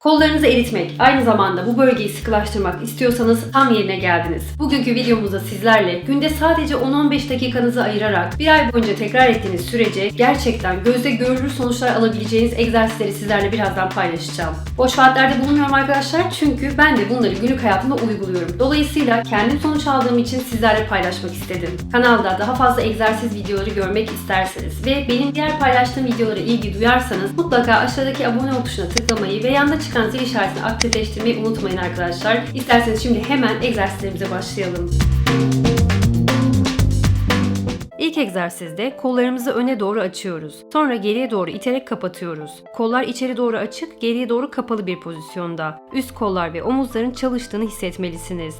Kollarınızı eritmek, aynı zamanda bu bölgeyi sıkılaştırmak istiyorsanız tam yerine geldiniz. Bugünkü videomuzda sizlerle günde sadece 10-15 dakikanızı ayırarak bir ay boyunca tekrar ettiğiniz sürece gerçekten gözde görülür sonuçlar alabileceğiniz egzersizleri sizlerle birazdan paylaşacağım. Boş vaatlerde bulunmuyorum arkadaşlar çünkü ben de bunları günlük hayatımda uyguluyorum. Dolayısıyla kendim sonuç aldığım için sizlerle paylaşmak istedim. Kanalda daha fazla egzersiz videoları görmek isterseniz ve benim diğer paylaştığım videolara ilgi duyarsanız mutlaka aşağıdaki abone ol tuşuna tıklamayı ve yanda çıkan zil işaretini aktifleştirmeyi unutmayın arkadaşlar. İsterseniz şimdi hemen egzersizlerimize başlayalım. İlk egzersizde kollarımızı öne doğru açıyoruz. Sonra geriye doğru iterek kapatıyoruz. Kollar içeri doğru açık, geriye doğru kapalı bir pozisyonda. Üst kollar ve omuzların çalıştığını hissetmelisiniz.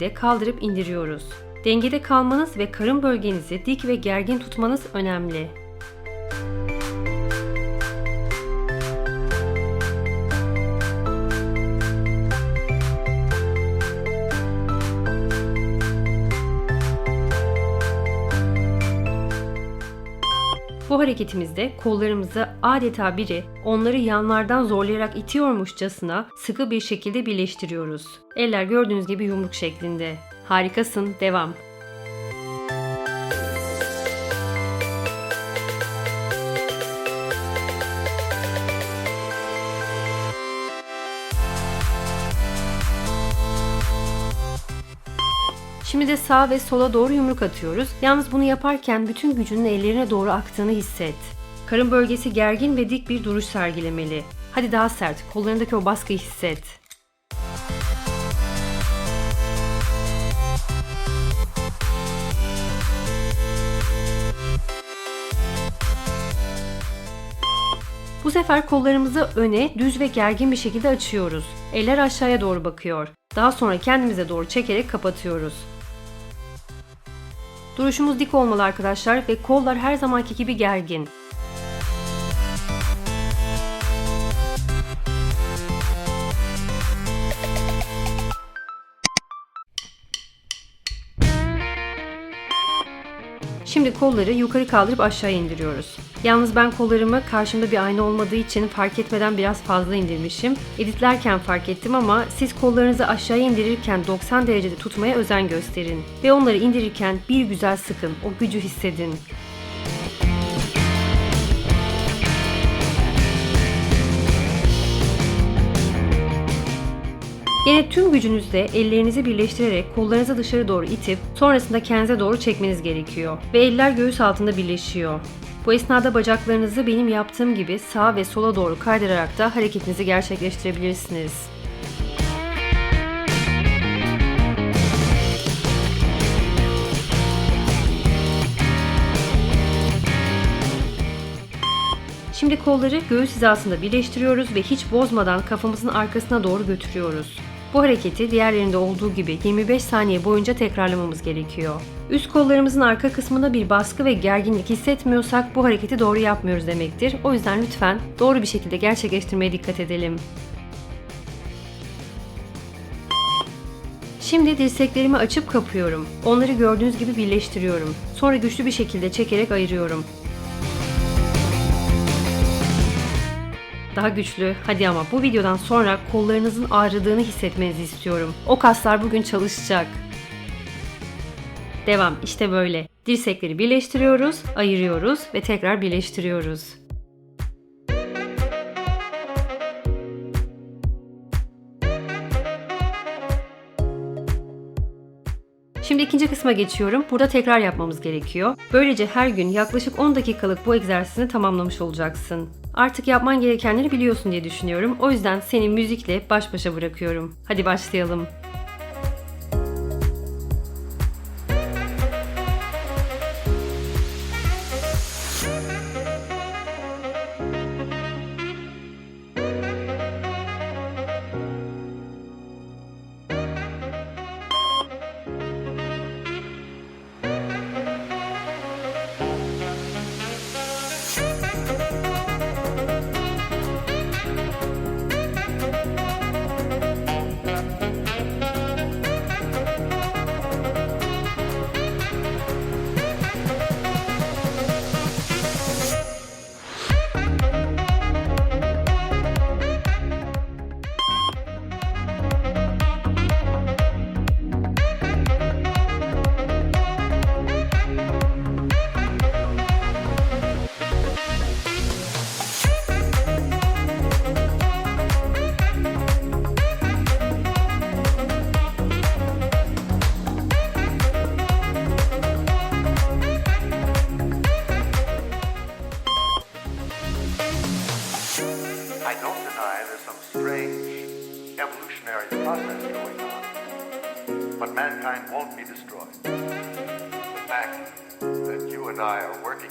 Şekilde kaldırıp indiriyoruz. Dengede kalmanız ve karın bölgenizi dik ve gergin tutmanız önemli. Bu hareketimizde kollarımızı adeta biri onları yanlardan zorlayarak itiyormuşçasına sıkı bir şekilde birleştiriyoruz. Eller gördüğünüz gibi yumruk şeklinde. Harikasın, devam. Şimdi de sağ ve sola doğru yumruk atıyoruz. Yalnız bunu yaparken bütün gücünün ellerine doğru aktığını hisset. Karın bölgesi gergin ve dik bir duruş sergilemeli. Hadi daha sert, kollarındaki o baskıyı hisset. Bu sefer kollarımızı öne düz ve gergin bir şekilde açıyoruz. Eller aşağıya doğru bakıyor. Daha sonra kendimize doğru çekerek kapatıyoruz. Duruşumuz dik olmalı arkadaşlar ve kollar her zamanki gibi gergin. Şimdi kolları yukarı kaldırıp aşağı indiriyoruz. Yalnız ben kollarımı karşımda bir ayna olmadığı için fark etmeden biraz fazla indirmişim. Editlerken fark ettim ama siz kollarınızı aşağı indirirken 90 derecede tutmaya özen gösterin. Ve onları indirirken bir güzel sıkın, o gücü hissedin. Yine tüm gücünüzle ellerinizi birleştirerek kollarınızı dışarı doğru itip sonrasında kendinize doğru çekmeniz gerekiyor. Ve eller göğüs altında birleşiyor. Bu esnada bacaklarınızı benim yaptığım gibi sağa ve sola doğru kaydırarak da hareketinizi gerçekleştirebilirsiniz. Şimdi kolları göğüs hizasında birleştiriyoruz ve hiç bozmadan kafamızın arkasına doğru götürüyoruz. Bu hareketi diğerlerinde olduğu gibi 25 saniye boyunca tekrarlamamız gerekiyor. Üst kollarımızın arka kısmında bir baskı ve gerginlik hissetmiyorsak bu hareketi doğru yapmıyoruz demektir. O yüzden lütfen doğru bir şekilde gerçekleştirmeye dikkat edelim. Şimdi dirseklerimi açıp kapıyorum. Onları gördüğünüz gibi birleştiriyorum. Sonra güçlü bir şekilde çekerek ayırıyorum. Daha güçlü. Hadi ama bu videodan sonra kollarınızın ağrıdığını hissetmenizi istiyorum. O kaslar bugün çalışacak. Devam. İşte böyle. Dirsekleri birleştiriyoruz, ayırıyoruz ve tekrar birleştiriyoruz. İkinci kısma geçiyorum. Burada tekrar yapmamız gerekiyor. Böylece her gün yaklaşık 10 dakikalık bu egzersizini tamamlamış olacaksın. Artık yapman gerekenleri biliyorsun diye düşünüyorum. O yüzden seni müzikle baş başa bırakıyorum. Hadi başlayalım. I are working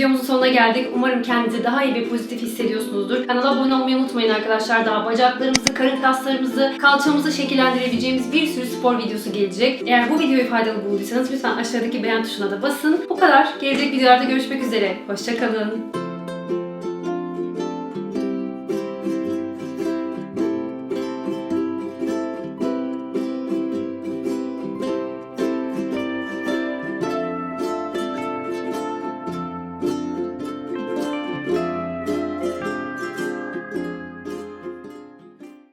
videomuzun sonuna geldik. Umarım kendinizi daha iyi ve pozitif hissediyorsunuzdur. Kanala abone olmayı unutmayın arkadaşlar. Daha bacaklarımızı, karın kaslarımızı, kalçamızı şekillendirebileceğimiz bir sürü spor videosu gelecek. Eğer bu videoyu faydalı bulduysanız lütfen aşağıdaki beğen tuşuna da basın. Bu kadar. Gelecek videolarda görüşmek üzere. Hoşçakalın.